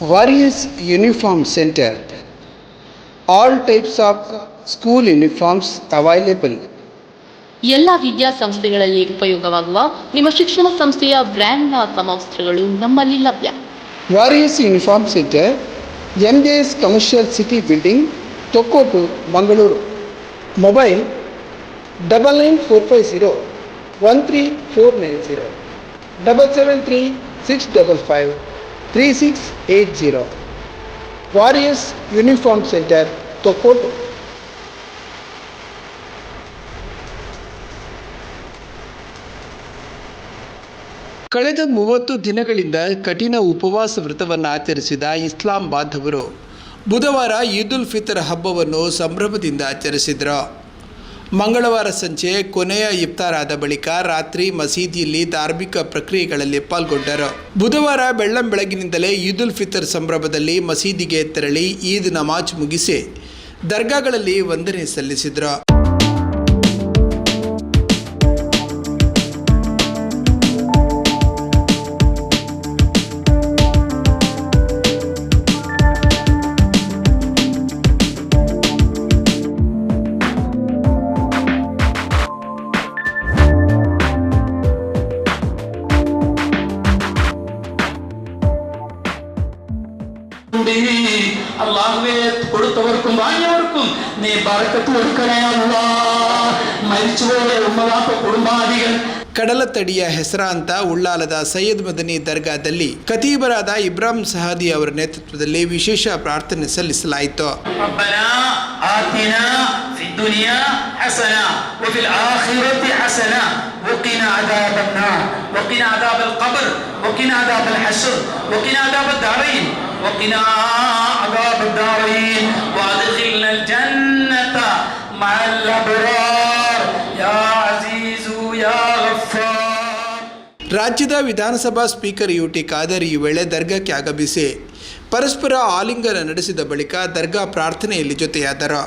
various uniform center. All types of school uniforms available. ಎಲ್ಲ ವಿದ್ಯಾ ಸಂಸ್ಥೆಗಳಲ್ಲಿ ಉಪಯೋಗವಾಗುವ ನಿಮ್ಮ ಶಿಕ್ಷಣ ಸಂಸ್ಥೆಯ ಬ್ರ್ಯಾಂಡ್ ಸಮವಸ್ತ್ರಗಳು ನಮ್ಮಲ್ಲಿ ಲಭ್ಯ. Warriors uniform centre M G S commercial city building Thokkottu Mangaluru mobile double nine four five zero one three four nine zero double seven three six double five three six eight zero. Warriors Uniform centre Thokkottu ಕಳೆದ ಮೂವತ್ತು ದಿನಗಳಿಂದ ಕಠಿಣ ಉಪವಾಸ ವ್ರತವನ್ನು ಆಚರಿಸಿದ ಇಸ್ಲಾಂ ಬಾಂಧವರು ಬುಧವಾರ ಈದ್ ಉಲ್ ಫಿತರ್ ಹಬ್ಬವನ್ನು ಸಂಭ್ರಮದಿಂದ ಆಚರಿಸಿದರು. ಮಂಗಳವಾರ ಸಂಜೆ ಕೊನೆಯ ಇಫ್ತಾರ್ ಆದ ಬಳಿಕ ರಾತ್ರಿ ಮಸೀದಿಯಲ್ಲಿ ಧಾರ್ಮಿಕ ಪ್ರಕ್ರಿಯೆಗಳಲ್ಲಿ ಪಾಲ್ಗೊಂಡರು. ಬುಧವಾರ ಬೆಳ್ಳಂ ಬೆಳಗಿನಿಂದಲೇ ಈದ್ ಉಲ್ ಫಿತರ್ ಸಂಭ್ರಮದಲ್ಲಿ ಮಸೀದಿಗೆ ತೆರಳಿ ಈದ್ ನಮಾಜ್ ಮುಗಿಸಿ ದರ್ಗಾಗಳಲ್ಲಿ ವಂದನೆ ಸಲ್ಲಿಸಿದರು. അള്ളാഹുവെ കൊടുത്തവർക്കും വാങ്ങിയവർക്കും നീ ബറക്കത്ത് കൊടുക്കണേ അല്ലാ മരിച്ചുപോയ ഉമ്മവാപ്പ കുടുംബാദികൾ ಕಡಲತಡಿಯ ಹೆಸರಾಂತ ಉಳ್ಳಾಲದ ಸೈಯದ್ ಮದನಿ ದರ್ಗಾದಲ್ಲಿ ಖತೀಬರಾದ ಇಬ್ರಾಹಿಂ ಸಹಾದಿ ಅವರ ನೇತೃತ್ವದಲ್ಲಿ ವಿಶೇಷ ಪ್ರಾರ್ಥನೆ ಸಲ್ಲಿಸಲಾಯಿತು ربنا آتنا في الدنيا حسنة وفي الآخرة حسنة وقنا عذاب النار وقنا عذاب القبر وقنا عذاب الحشر وقنا عذاب الدارين وقنا عذاب الدارين وادخلنا الجنة مع الأبرار يا عزيز يا غفار ರಾಜ್ಯದ ವಿಧಾನಸಭಾ ಸ್ಪೀಕರ್ ಯು ಟಿ ಖಾದರ್ ಈ ವೇಳೆ ದರ್ಗಾಕ್ಕೆ ಆಗಮಿಸಿ ಪರಸ್ಪರ ಆಲಿಂಗನ ನಡೆಸಿದ ಬಳಿಕ ದರ್ಗಾ ಪ್ರಾರ್ಥನೆಯಲ್ಲಿ ಜೊತೆಯಾದರು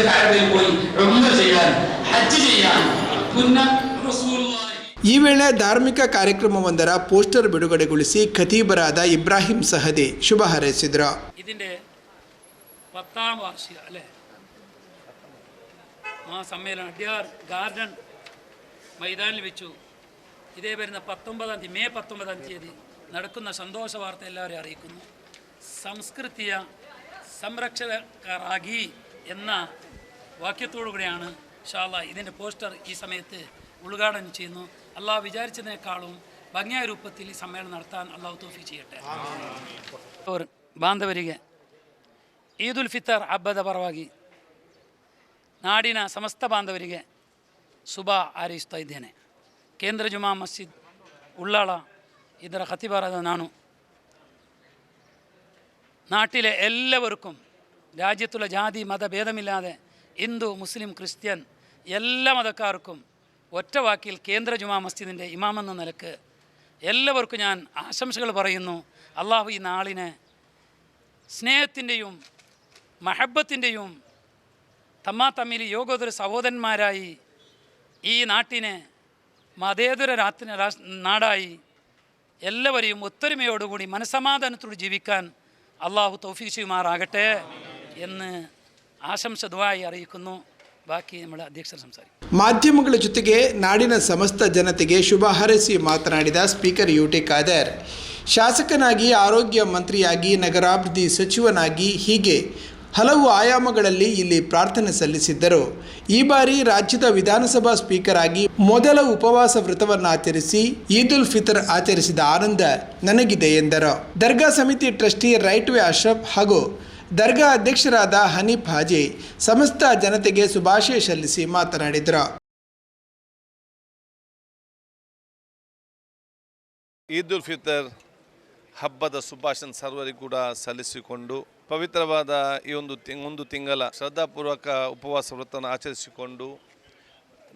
പരിശുദ്ധ കാഴ്ചയിൽ പോയി ഉംറ ചെയ്യാൻ ഹജ്ജ് ചെയ്യാൻ പുന്ന റസൂലുള്ളാഹി ಈ ವೇಳೆ ಧಾರ್ಮಿಕ ಕಾರ್ಯಕ್ರಮವೊಂದರ ಪೋಸ್ಟರ್ ಬಿಡುಗಡೆಗೊಳಿಸಿ ಖತೀಬರಾದ ಇಬ್ರಾಹಿಂ ಸಹದಿ ಶುಭ ಹಾರೈಸಿದರು ഇതിൻ്റെ പത്താം വാർഷിക അല്ലേ ആ സമ്മേളനം അഡ്യാർ ഗാർഡൻ മൈതാനിൽ വെച്ചു ഇതേ വരുന്ന പത്തൊമ്പതാം തീയതി മെയ് പത്തൊമ്പതാം തീയതി നടക്കുന്ന സന്തോഷ വാർത്ത എല്ലാവരെയും അറിയിക്കുന്നു സംസ്കൃതിയ സംരക്ഷകരാകി എന്ന വാക്യത്തോടു കൂടിയാണ് ഷാള ഇതിന്റെ പോസ്റ്റർ ഈ സമയത്ത് ഉദ്ഘാടനം ചെയ്യുന്നു. അള്ളാഹ് വിചാരിച്ചതിനേക്കാളും ഭംഗിയായ രൂപത്തിൽ ഈ സമ്മേളനം നടത്താൻ അള്ളാഹു തോഫി ചെയ്യട്ടെ. ഒരു ഈദ് ഈദുൽ ഫിത്തർ അബ്ബದ ಪರವಾಗಿ ನಾಡಿನ ಸಮಸ್ತ സുബ ಶುಭ ಹಾರೈಸ್ತಾ കേന്ദ്ര ജുമാ മസ്ജിദ് ഉള്ളാള ഇതര ഹത്തി ಖತಿಬಾರದ നാട്ടിലെ എല്ലാവർക്കും രാജ്യത്തുള്ള ജാതി മതഭേദമില്ലാതെ ഹിന്ദു മുസ്ലിം ക്രിസ്ത്യൻ എല്ലാ മതക്കാർക്കും ഒറ്റ വാക്കിൽ കേന്ദ്ര ജുമാ മസ്ജിദിന്റെ ഇമാമെന്ന നിലയ്ക്ക് എല്ലാവർക്കും ഞാൻ ആശംസകൾ പറയുന്നു. അള്ളാഹു ഈ നാളിനെ സ്നേഹത്തിന്റെയും മഹബത്തിന്റെയും തമ്മാ തമ്മിൽ യോഗോദര സഹോദരന്മാരായി ഈ നാട്ടിനെ മതേതര രാത്രി നാടായി എല്ലാവരെയും ഒത്തൊരുമയോടുകൂടി മനസമാധാനത്തോട് ജീവിക്കാൻ അള്ളാഹു തൗഫീഖ് ചെയ്യുമാറാകട്ടെ എന്ന് ആശംസ ദ്വായി അറിയിക്കുന്നു ബാക്കി നമ്മുടെ അധ്യക്ഷർ സംസാരിക്കും ಮಾಧ್ಯಮಗಳ ಜೊತೆಗೆ ನಾಡಿನ ಸಮಸ್ತ ಜನತೆಗೆ ಶುಭ ಹಾರೈಸಿ ಮಾತನಾಡಿದ ಸ್ಪೀಕರ್ ಯು ಟಿ ಖಾದರ್ ಶಾಸಕನಾಗಿ ಆರೋಗ್ಯ ಮಂತ್ರಿಯಾಗಿ ನಗರಾಭಿವೃದ್ಧಿ ಸಚಿವನಾಗಿ ಹೀಗೆ ಹಲವು ಆಯಾಮಗಳಲ್ಲಿ ಇಲ್ಲಿ ಪ್ರಾರ್ಥನೆ ಸಲ್ಲಿಸಿದ್ದರು ಈ ಬಾರಿ ರಾಜ್ಯದ ವಿಧಾನಸಭಾ ಸ್ಪೀಕರ್ ಆಗಿ ಮೊದಲ ಉಪವಾಸ ವ್ರತವನ್ನು ಆಚರಿಸಿ ಈದ್ ಉಲ್ ಫಿತರ್ ಆಚರಿಸಿದ ಆನಂದ ನನಗಿದೆ ಎಂದರು ದರ್ಗಾ ಸಮಿತಿ ಟ್ರಸ್ಟಿ ರೈಟ್ ವೇ ಅಶ್ರಫ್ ಹಾಗೂ ದರ್ಗಾ ಅಧ್ಯಕ್ಷರಾದ ಹನೀಫ್ ಹಾಜಿ ಸಮಸ್ತ ಜನತೆಗೆ ಶುಭಾಶಯ ಸಲ್ಲಿಸಿ ಮಾತನಾಡಿದರು. ಈದ್ ಉಲ್ ಫಿತರ್ ಹಬ್ಬದ ಶುಭಾಶಯ ಸರ್ವರಿಗೂ ಕೂಡ ಸಲ್ಲಿಸಿಕೊಂಡು ಪವಿತ್ರವಾದ ಈ ಒಂದು ಒಂದು ತಿಂಗಳ ಶ್ರದ್ಧಾಪೂರ್ವಕ ಉಪವಾಸ ವ್ರತವನ್ನು ಆಚರಿಸಿಕೊಂಡು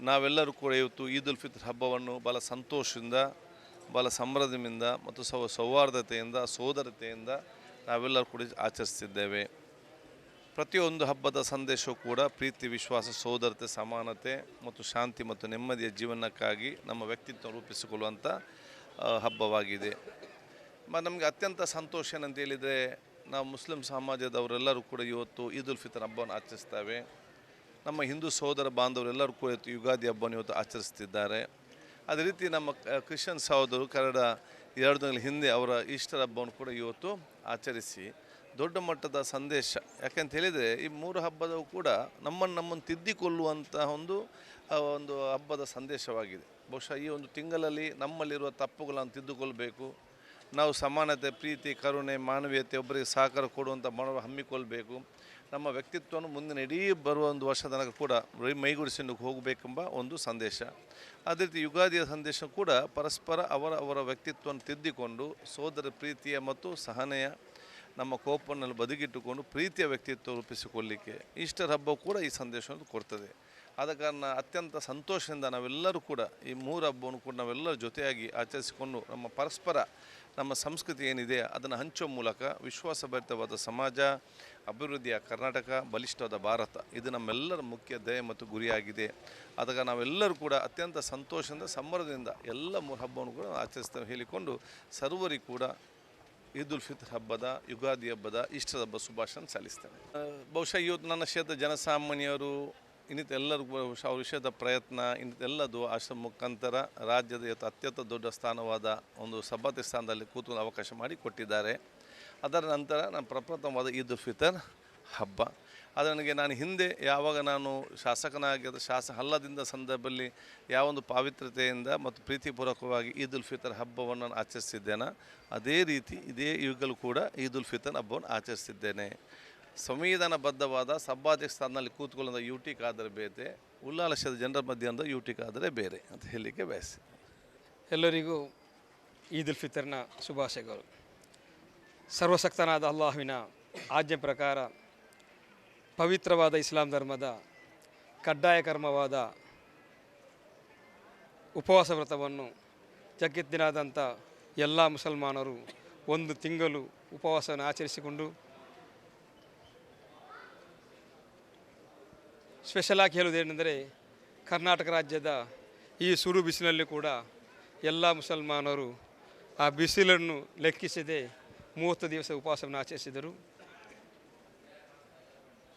ನಾವೆಲ್ಲರೂ ಕೂಡ ಇವತ್ತು ಈದ್ ಉಲ್ ಫಿತರ್ ಹಬ್ಬವನ್ನು ಬಹಳ ಸಂತೋಷದಿಂದ, ಬಹಳ ಸಂಭ್ರಮದಿಂದ ಮತ್ತು ಸೌ, ಸೌಹಾರ್ದತೆಯಿಂದ, ಸೋದರತೆಯಿಂದ ನಾವೆಲ್ಲರೂ ಕೂಡ ಆಚರಿಸ್ತಿದ್ದೇವೆ. ಪ್ರತಿಯೊಂದು ಹಬ್ಬದ ಸಂದೇಶವೂ ಕೂಡ ಪ್ರೀತಿ, ವಿಶ್ವಾಸ ಸೋದರತೆ ಸಮಾನತೆ ಮತ್ತು ಶಾಂತಿ ಮತ್ತು ನೆಮ್ಮದಿಯ ಜೀವನಕ್ಕಾಗಿ ನಮ್ಮ ವ್ಯಕ್ತಿತ್ವ ರೂಪಿಸಿಕೊಳ್ಳುವಂಥ ಹಬ್ಬವಾಗಿದೆ. ನಮಗೆ ಅತ್ಯಂತ ಸಂತೋಷ ಏನಂತ ಹೇಳಿದರೆ, ನಾವು ಮುಸ್ಲಿಂ ಸಮಾಜದವರೆಲ್ಲರೂ ಕೂಡ ಇವತ್ತು ಈದ್ ಉಲ್ ಫಿತರ್ ಹಬ್ಬವನ್ನು ಆಚರಿಸ್ತೇವೆ. ನಮ್ಮ ಹಿಂದೂ ಸಹೋದರ ಬಾಂಧವರೆಲ್ಲರೂ ಕೂಡ ಯುಗಾದಿ ಹಬ್ಬವನ್ನು ಇವತ್ತು ಆಚರಿಸ್ತಿದ್ದಾರೆ. ಅದೇ ರೀತಿ ನಮ್ಮ ಕ್ರಿಶ್ಚಿಯನ್ ಸಹೋದರರು ಕನ್ನಡ ಎರಡು ದಿನಗಳ ಹಿಂದೆ ಅವರ ಈಸ್ಟರ್ ಹಬ್ಬವನ್ನು ಕೂಡ ಇವತ್ತು ಆಚರಿಸಿ ದೊಡ್ಡ ಮಟ್ಟದ ಸಂದೇಶ. ಯಾಕೆಂತ ಹೇಳಿದರೆ, ಈ ಮೂರು ಹಬ್ಬದವು ಕೂಡ ನಮ್ಮನ್ನು ನಮ್ಮನ್ನು ತಿದ್ದಿಕೊಳ್ಳುವಂತಹ ಒಂದು ಒಂದು ಹಬ್ಬದ ಸಂದೇಶವಾಗಿದೆ. ಬಹುಶಃ ಈ ಒಂದು ತಿಂಗಳಲ್ಲಿ ನಮ್ಮಲ್ಲಿರುವ ತಪ್ಪುಗಳನ್ನು ತಿದ್ದುಕೊಳ್ಬೇಕು. ನಾವು ಸಮಾನತೆ, ಪ್ರೀತಿ, ಕರುಣೆ, ಮಾನವೀಯತೆ, ಒಬ್ಬರಿಗೆ ಸಹಕಾರ ಕೊಡುವಂಥ ಮನವ ಹಮ್ಮಿಕೊಳ್ಬೇಕು. ನಮ್ಮ ವ್ಯಕ್ತಿತ್ವವನ್ನು ಮುಂದಿನ ಇಡೀ ಬರುವ ಒಂದು ವರ್ಷ ತನಕ ಕೂಡ ಮೈಗೂಡಿಸಿಕೊಂಡು ಹೋಗಬೇಕೆಂಬ ಒಂದು ಸಂದೇಶ. ಅದೇ ರೀತಿ ಯುಗಾದಿಯ ಸಂದೇಶ ಕೂಡ ಪರಸ್ಪರ ಅವರ ಅವರ ವ್ಯಕ್ತಿತ್ವವನ್ನು ತಿದ್ದಿಕೊಂಡು ಸೋದರ ಪ್ರೀತಿಯ ಮತ್ತು ಸಹನೆಯ ನಮ್ಮ ಕೋಪವನ್ನು ಬದುಕಿಟ್ಟುಕೊಂಡು ಪ್ರೀತಿಯ ವ್ಯಕ್ತಿತ್ವ ರೂಪಿಸಿಕೊಳ್ಳಿಕ್ಕೆ ಈಸ್ಟರ್ ಹಬ್ಬ ಕೂಡ ಈ ಸಂದೇಶವನ್ನು ಕೊಡ್ತದೆ. ಆದ ಕಾರಣ ಅತ್ಯಂತ ಸಂತೋಷದಿಂದ ನಾವೆಲ್ಲರೂ ಕೂಡ ಈ ಮೂರು ಹಬ್ಬವನ್ನು ಕೂಡ ನಾವೆಲ್ಲರ ಜೊತೆಯಾಗಿ ಆಚರಿಸಿಕೊಂಡು ನಮ್ಮ ಪರಸ್ಪರ ನಮ್ಮ ಸಂಸ್ಕೃತಿ ಏನಿದೆ ಅದನ್ನು ಹಂಚುವ ಮೂಲಕ ವಿಶ್ವಾಸಭರಿತವಾದ ಸಮಾಜ, ಅಭಿವೃದ್ಧಿಯ ಕರ್ನಾಟಕ, ಬಲಿಷ್ಠವಾದ ಭಾರತ, ಇದು ನಮ್ಮೆಲ್ಲರ ಮುಖ್ಯ ಧ್ಯೇಯ ಮತ್ತು ಗುರಿಯಾಗಿದೆ. ಆದಾಗ ನಾವೆಲ್ಲರೂ ಕೂಡ ಅತ್ಯಂತ ಸಂತೋಷದಿಂದ, ಸಂಭ್ರಮದಿಂದ ಎಲ್ಲ ಹಬ್ಬವನ್ನು ಕೂಡ ಆಚರಿಸ್ತೇವೆ. ಹೇಳಿಕೊಂಡು ಸರ್ವರಿಗೂ ಕೂಡ ಈದ್ ಉಲ್ ಫಿತ್ರ್ ಹಬ್ಬದ, ಯುಗಾದಿ ಹಬ್ಬದ ಇಷ್ಟದ ಹಬ್ಬ ಶುಭಾಶಯ ಸಲ್ಲಿಸ್ತೇನೆ. ಬಹುಶಃ ಇವತ್ತು ನನ್ನ ಕ್ಷೇತ್ರ ಜನಸಾಮಾನ್ಯರು ಇನ್ನಿತ ಎಲ್ಲರೂ ಕೂಡ ಅವ್ರ ವಿಷಯದ ಪ್ರಯತ್ನ ಇನ್ನಿತೆಲ್ಲದು ಆಶ್ರಮ ಮುಖಾಂತರ ರಾಜ್ಯದ ಅತ್ಯಂತ ದೊಡ್ಡ ಸ್ಥಾನವಾದ ಒಂದು ಸಭಾತಿ ಸ್ಥಾನದಲ್ಲಿ ಕೂತು ಅವಕಾಶ ಮಾಡಿ ಕೊಟ್ಟಿದ್ದಾರೆ. ಅದರ ನಂತರ ನಾನು ಪ್ರಪ್ರಥಮವಾದ ಈದ್ ಫಿತರ್ ಹಬ್ಬ. ಅದು ನನಗೆ ನಾನು ಹಿಂದೆ ಯಾವಾಗ ನಾನು ಶಾಸಕನಾಗಿದ್ದ ಶಾಸ ಹಲ್ಲದಿಂದ ಸಂದರ್ಭದಲ್ಲಿ ಯಾವೊಂದು ಪಾವಿತ್ರತೆಯಿಂದ ಮತ್ತು ಪ್ರೀತಿಪೂರ್ವಕವಾಗಿ ಈದ್ ಉಲ್ ಫಿತರ್ ಹಬ್ಬವನ್ನು ನಾನು ಆಚರಿಸಿದ್ದೇನೆ. ಅದೇ ರೀತಿ ಇದೇ ಈಗಲೂ ಕೂಡ ಈದ್ ಉಲ್ ಫಿತರ್ ಹಬ್ಬವನ್ನು ಆಚರಿಸಿದ್ದೇನೆ. ಸಂವಿಧಾನಬದ್ಧವಾದ ಸಭಾಧ್ಯಕ್ಷ ಸ್ಥಾನದಲ್ಲಿ ಕೂತ್ಕೊಳ್ಳೋದು ಯು ಟಿ ಕಾದರೆ ಬೇರೆ ಉಲ್ಲಾಲಸದ ಜನರ ಮಧ್ಯೆ ಅಂದರೆ ಯು ಟಿ ಕಾದರೆ ಬೇರೆ ಅಂತ ಹೇಳಲಿಕ್ಕೆ ಬಯಸಿ ಎಲ್ಲರಿಗೂ ಈದ್ ಉಲ್ ಫಿತರ್ನ ಶುಭಾಶಯಗಳು. ಸರ್ವಶಕ್ತನಾದ ಅಲ್ಲಾಹುವಿನ ಆಜ್ಞೆ ಪ್ರಕಾರ ಪವಿತ್ರವಾದ ಇಸ್ಲಾಂ ಧರ್ಮದ ಕಡ್ಡಾಯ ಕರ್ಮವಾದ ಉಪವಾಸ ವ್ರತವನ್ನು ಜಗತ್ತಿನಾದಂಥ ಎಲ್ಲ ಮುಸಲ್ಮಾನರು ಒಂದು ತಿಂಗಳು ಉಪವಾಸವನ್ನು ಆಚರಿಸಿಕೊಂಡು ಸ್ಪೆಷಲಾಗಿ ಹೇಳುವುದೇನೆಂದರೆ ಕರ್ನಾಟಕ ರಾಜ್ಯದ ಈ ಸುರು ಬಿಸಿಲಲ್ಲಿ ಕೂಡ ಎಲ್ಲ ಮುಸಲ್ಮಾನರು ಆ ಬಿಸಿಲನ್ನು ಲೆಕ್ಕಿಸದೆ ಮೂವತ್ತು ದಿವಸ ಉಪವಾಸವನ್ನು ಆಚರಿಸಿದರು.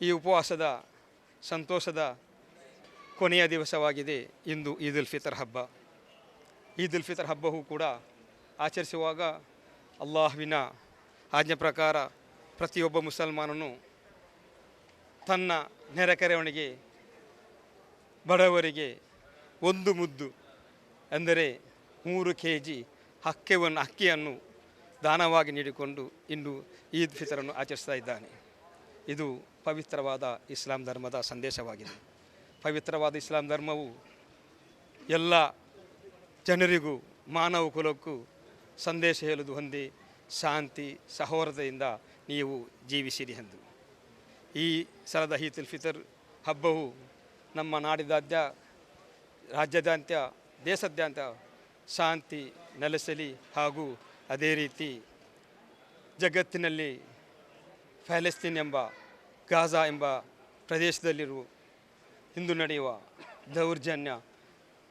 ಈ ಉಪವಾಸದ ಸಂತೋಷದ ಕೊನೆಯ ದಿವಸವಾಗಿದೆ ಇಂದು ಈದ್ ಉಲ್ ಫಿತರ್ ಹಬ್ಬ. ಈದ್ ಉಲ್ ಫಿತರ್ ಹಬ್ಬವೂ ಕೂಡ ಆಚರಿಸುವಾಗ ಅಲ್ಲಾಹುವಿನ ಆಜ್ಞೆ ಪ್ರಕಾರ ಪ್ರತಿಯೊಬ್ಬ ಮುಸಲ್ಮಾನನು ತನ್ನ ನೆರೆಕೆರೆಯವನಿಗೆ ಬಡವರಿಗೆ ಒಂದು ಮುದ್ದು ಅಂದರೆ ಮೂರು ಕೆ ಜಿ ಹಕ್ಕೆವನ್ನು ಅಕ್ಕಿಯನ್ನು ದಾನವಾಗಿ ನೀಡಿಕೊಂಡು ಇಂದು ಈದ್ ಫಿತರನ್ನು ಆಚರಿಸ್ತಾ ಇದ್ದಾನೆ. ಇದು ಪವಿತ್ರವಾದ ಇಸ್ಲಾಂ ಧರ್ಮದ ಸಂದೇಶವಾಗಿದೆ. ಪವಿತ್ರವಾದ ಇಸ್ಲಾಂ ಧರ್ಮವು ಎಲ್ಲ ಜನರಿಗೂ, ಮಾನವ ಕುಲಕ್ಕೂ ಸಂದೇಶ ಹೇಳುವುದು ಹೊಂದಿ ಶಾಂತಿ, ಸಹೋದರತೆಯಿಂದ ನೀವು ಜೀವಿಸಿರಿ ಎಂದು. ಈ ಸಲದ ಈದ್ ಫಿತರ್ ಹಬ್ಬವು ನಮ್ಮ ನಾಡಿದಾದ್ಯ ರಾಜ್ಯದಾದ್ಯ ದೇಶದಾದ್ಯಂತ ಶಾಂತಿ ನೆಲೆಸಲಿ ಹಾಗೂ ಅದೇ ರೀತಿ ಜಗತ್ತಿನಲ್ಲಿ ಪ್ಯಾಲೆಸ್ತೀನ್ ಎಂಬ, ಗಾಜಾ ಎಂಬ ಪ್ರದೇಶದಲ್ಲಿರುವ ಇಂದು ನಡೆಯುವ ದೌರ್ಜನ್ಯ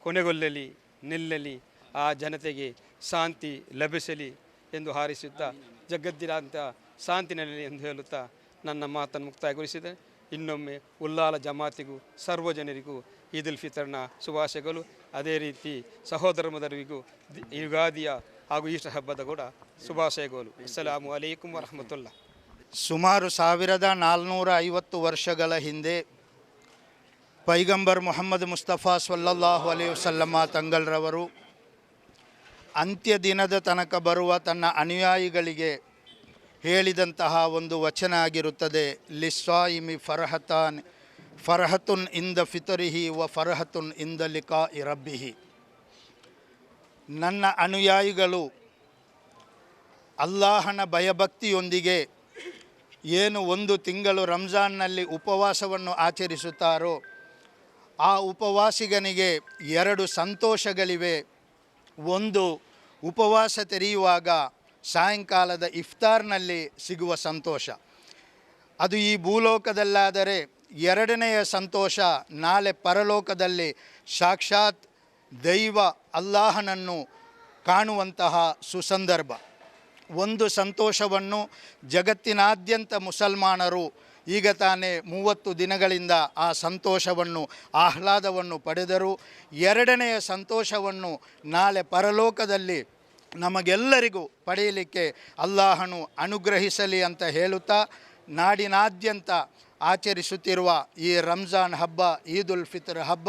ಕೊನೆಗೊಳ್ಳಲಿ, ನಿಲ್ಲಲಿ, ಆ ಜನತೆಗೆ ಶಾಂತಿ ಲಭಿಸಲಿ ಎಂದು ಹಾರಿಸುತ್ತಾ ಜಗತ್ತಿನಾಂತ ಶಾಂತಿ ನೆಲೆಯಲ್ಲಿ ಎಂದು ಹೇಳುತ್ತಾ ನನ್ನ ಮಾತನ್ನು ಮುಕ್ತಾಯಗೊಳಿಸಿದೆ. ಇನ್ನೊಮ್ಮೆ ಉಲ್ಲಾಲ ಜಮಾತಿಗೂ, ಸರ್ವಜನರಿಗೂ ಈದ್ ಉಲ್ ಫಿತರ್ನ ಶುಭಾಶಯಗಳು. ಅದೇ ರೀತಿ ಸಹೋದರ ಮದರಿಗೂ ಯುಗಾದಿಯ ಹಾಗೂ ಈಸ್ಟರ್ ಹಬ್ಬದ ಕೂಡ ಶುಭಾಶಯಗಳು. ಅಸ್ಸಲಾಮು ಅಲೈಕುಂ ವರಹಮತುಲ್ಲಾ ಸುಮಾರು ಸಾವಿರದ ನಾಲ್ನೂರ ಐವತ್ತು ವರ್ಷಗಳ ಹಿಂದೆ ಪೈಗಂಬರ್ ಮೊಹಮ್ಮದ್ ಮುಸ್ತಫಾ ಸಲ್ಲಲ್ಲಾಹು ಅಲೈ ವಸಲ್ಲಮ್ಮ ತಂಗಲ್ರವರು ಅಂತ್ಯ ದಿನದ ತನಕ ಬರುವ ತನ್ನ ಅನುಯಾಯಿಗಳಿಗೆ ಹೇಳಿದಂತಹ ಒಂದು ವಚನ ಆಗಿರುತ್ತದೆ ಲಿಸ್ವಾಯಿಮಿ ಫರಹತಾನ್, ಫರಹತುನ್ ಇಂದ ಫಿತರಿಹಿ ವ ಫರಹತುನ್ ಇಂದ ಲಿಕಾ ಇರಬ್ಬಿಹಿ ನನ್ನ ಅನುಯಾಯಿಗಳು, ಅಲ್ಲಾಹನ ಭಯಭಕ್ತಿಯೊಂದಿಗೆ ಏನು ಒಂದು ತಿಂಗಳು ರಂಜಾನ್ನಲ್ಲಿ ಉಪವಾಸವನ್ನು ಆಚರಿಸುತ್ತಾರೋ, ಆ ಉಪವಾಸಿಗನಿಗೆ ಎರಡು ಸಂತೋಷಗಳಿವೆ. ಒಂದು, ಉಪವಾಸ ತೆರೆಯುವಾಗ ಸಾಯಂಕಾಲದ ಇಫ್ತಾರ್ನಲ್ಲಿ ಸಿಗುವ ಸಂತೋಷ. ಅದು ಈ ಭೂಲೋಕದಲ್ಲಾದರೆ ಎರಡನೆಯ ಸಂತೋಷ ನಾಳೆ ಪರಲೋಕದಲ್ಲಿ ಸಾಕ್ಷಾತ್ ದೈವ ಅಲ್ಲಾಹನನ್ನು ಕಾಣುವಂತಹ ಸುಸಂದರ್ಭ. ಒಂದು ಸಂತೋಷವನ್ನು ಜಗತ್ತಿನಾದ್ಯಂತ ಮುಸಲ್ಮಾನರು ಈಗ ತಾನೇ ಮೂವತ್ತು ದಿನಗಳಿಂದ ಆ ಸಂತೋಷವನ್ನು, ಆಹ್ಲಾದವನ್ನು ಪಡೆದರು. ಎರಡನೆಯ ಸಂತೋಷವನ್ನು ನಾಳೆ ಪರಲೋಕದಲ್ಲಿ ನಮಗೆಲ್ಲರಿಗೂ ಪಡೆಯಲಿಕ್ಕೆ ಅಲ್ಲಾಹನು ಅನುಗ್ರಹಿಸಲಿ ಅಂತ ಹೇಳುತ್ತಾ ನಾಡಿನಾದ್ಯಂತ ಆಚರಿಸುತ್ತಿರುವ ಈ ರಂಜಾನ್ ಹಬ್ಬ ಈದ್ ಉಲ್ ಫಿತರ್ ಹಬ್ಬ,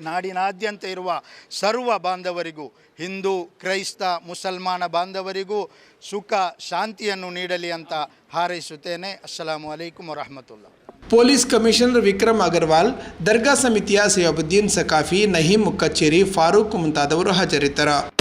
ನಾಡಿನಾದ್ಯಂತ ಇರುವ ಸರ್ವ ಬಾಂಧವರಿಗೂ, ಹಿಂದೂ, ಕ್ರೈಸ್ತ, ಮುಸಲ್ಮಾನ ಬಾಂಧವರಿಗೂ ಸುಖ, ಶಾಂತಿಯನ್ನು ನೀಡಲಿ ಅಂತ ಹಾರೈಸುತ್ತೇನೆ. ಅಸ್ಸಲಾಮು ಅಲೈಕುಮ್ ವರಹಮತುಲ್ಲಾ ಪೊಲೀಸ್ ಕಮಿಷನರ್ ವಿಕ್ರಮ್ ಅಗರ್ವಾಲ್, ದರ್ಗಾ ಸಮಿತಿಯ ಸೈಯಬುದ್ದೀನ್ ಸಕಾಫಿ ನಹೀಮ್ ಮುಕ್ಕಚ್ಚೇರಿ ಫಾರೂಕ್ ಮುಂತಾದವರು ಹಾಜರಿದ್ದರು.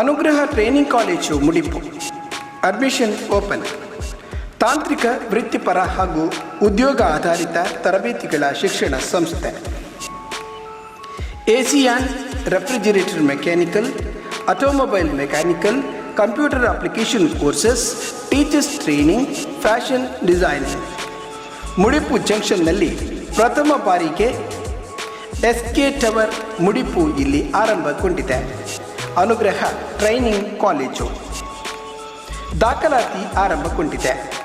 Anugraha training college Mudipu. Admission open ತಾಂತ್ರಿಕ ವೃತ್ತಿಪರ ಹಾಗೂ ಉದ್ಯೋಗ ಆಧಾರಿತ ತರಬೇತಿಗಳ ಶಿಕ್ಷಣ ಸಂಸ್ಥೆ. AC and refrigerator mechanical, automobile mechanical, computer application courses, teachers training, fashion designing Mudipu ಜಂಕ್ಷನ್ನಲ್ಲಿ ಪ್ರಥಮ ಬಾರಿಗೆ ಎಸ್ ಕೆ ಟವರ್ ಮುಡಿಪು ಇಲ್ಲಿ ಆರಂಭಗೊಂಡಿದೆ. ಅನುಗ್ರಹ ಟ್ರೈನಿಂಗ್ ಕಾಲೇಜು ದಾಖಲಾತಿ ಆರಂಭಗೊಂಡಿದೆ.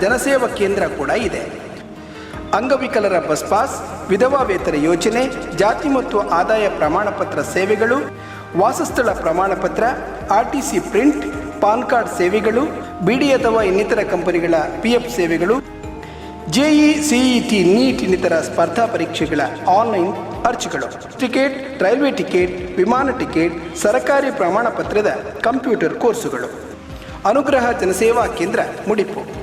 ಜನಸೇವಾ ಕೇಂದ್ರ ಕೂಡ ಇದೆ. ಅಂಗವಿಕಲರ ಬಸ್ ಪಾಸ್, ವಿಧವಾ ವೇತನ ಯೋಜನೆ, ಜಾತಿ ಮತ್ತು ಆದಾಯ ಪ್ರಮಾಣ ಪತ್ರ ಸೇವೆಗಳು, ವಾಸಸ್ಥಳ ಪ್ರಮಾಣ ಪತ್ರ R T print, PAN card ಸೇವೆಗಳು ಬಿಡಿ ಅಥವಾ ಇನ್ನಿತರ ಕಂಪನಿಗಳ ಪಿ ಎಫ್ ಸೇವೆಗಳು ಜೆಇ ಸಿಇಟಿ ನೀಟ್ ಇನ್ನಿತರ ಸ್ಪರ್ಧಾ ಪರೀಕ್ಷೆಗಳ ಆನ್ಲೈನ್ ಅರ್ಜಿಗಳು. ಟಿಕೆಟ್, ರೈಲ್ವೆ ಟಿಕೆಟ್, ವಿಮಾನ ಟಿಕೆಟ್, ಸರಕಾರಿ ಪ್ರಮಾಣ ಪತ್ರದ ಕಂಪ್ಯೂಟರ್ ಕೋರ್ಸುಗಳು. ಅನುಗ್ರಹ ಜನಸೇವಾ ಕೇಂದ್ರ, ಮುಡಿಪು.